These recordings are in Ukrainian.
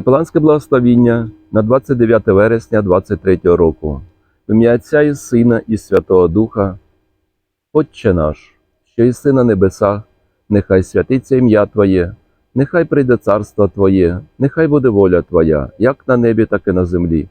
Капеланське благословіння на 29 вересня 23 року. В ім'я Отця і Сина і Святого Духа. Отче наш, що єси на небесах, нехай святиться ім'я Твоє, нехай прийде царство Твоє, нехай буде воля Твоя, як на небі, так і на землі.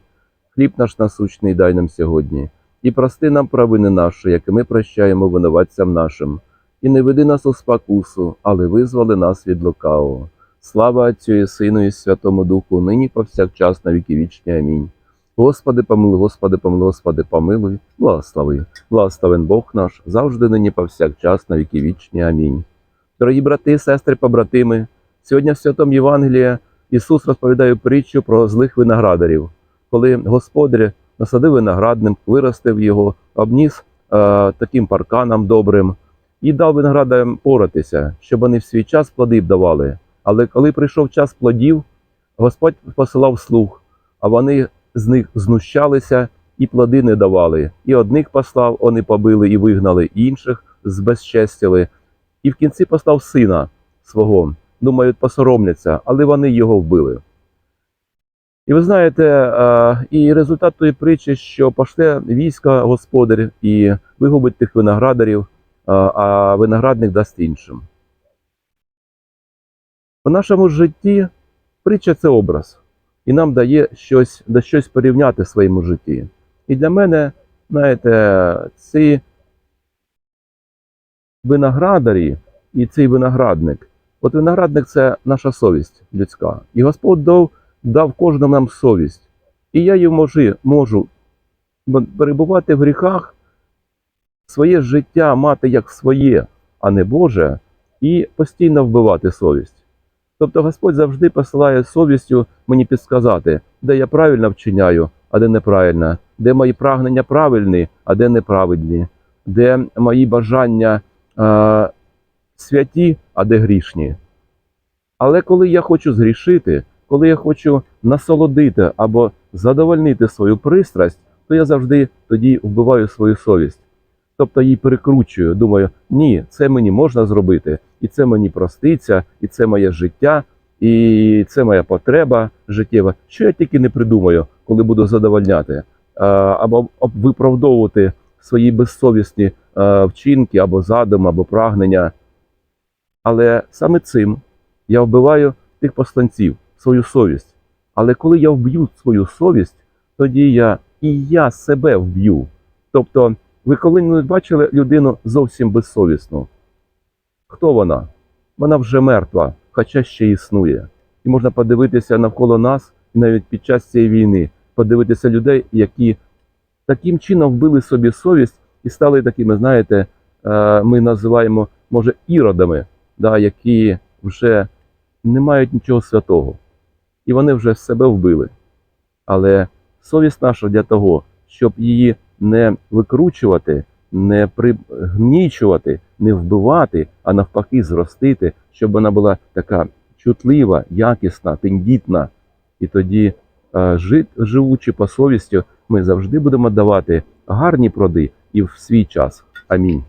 Хліб наш насущний дай нам сьогодні, і прости нам провини наші, як і ми прощаємо винуватцям нашим. І не веди нас у спокусу, але визволи нас від лукавого. Слава Отцю і Сину і Святому Духу, нині повсякчас на віки вічні. Амінь. Господи, помилуй, Господи, помилуй, Господи, помилуй, благослови. Благословен Бог наш, завжди нині повсякчас на віки вічні. Амінь. Дорогі брати, сестри, побратими, сьогодні в Святому Євангелії Ісус розповідає притчу про злих виноградарів, коли Господар насадив виноградник, виростив його, обніс е, таким парканом добрим і дав виноградарям поратися, щоб вони в свій час плоди давали. Але коли прийшов час плодів, Господь посилав слух, а вони з них знущалися і плоди не давали. І одних послав, вони побили і вигнали, інших збезчестили. І в кінці послав сина свого. Думають, посоромляться, але вони його вбили. І ви знаєте, і результат тої притчі, що пошле війська господар і вигубить тих виноградарів, а виноградник дасть іншим. В нашому житті притча це образ, і нам дає щось, да щось порівняти в своєму житті. І для мене, знаєте, ці виноградарі і цей виноградник. От виноградник це наша совість людська. І Господь дав, дав кожному нам совість. І я її можу перебувати в гріхах, своє життя мати як своє, а не Боже, і постійно вбивати совість. Тобто Господь завжди посилає совістю мені підсказати, де я правильно вчиняю, а де неправильно, де мої прагнення правильні, а де неправильні, де мої бажання е, святі, а де грішні. Але коли я хочу згрішити, коли я хочу насолодити або задовольнити свою пристрасть, то я завжди тоді вбиваю свою совість. Тобто її перекручую, думаю, ні, це мені можна зробити, і це мені проститься, і це моє життя, і це моя потреба життєва. Що я тільки не придумаю, коли буду задовольняти, або виправдовувати свої безсовісні вчинки, або задум, або прагнення. Але саме цим я вбиваю тих посланців, свою совість. Але коли я вб'ю свою совість, тоді я і я себе вб'ю. Тобто, ви коли-небудь бачили людину зовсім безсовісну? Хто вона? Вона вже мертва, хоча ще існує. І можна подивитися навколо нас, і навіть під час цієї війни, подивитися людей, які таким чином вбили собі совість і стали такими, знаєте, е, ми називаємо, може, іродами, да, які вже не мають нічого святого. І вони вже себе вбили. Але совість наша для того, щоб її не викручувати, не пригнічувати, не вбивати, а навпаки, зростити, щоб вона була така чутлива, якісна, тендітна. І тоді, е, живучи по совістю, ми завжди будемо давати гарні плоди і в свій час. Амінь.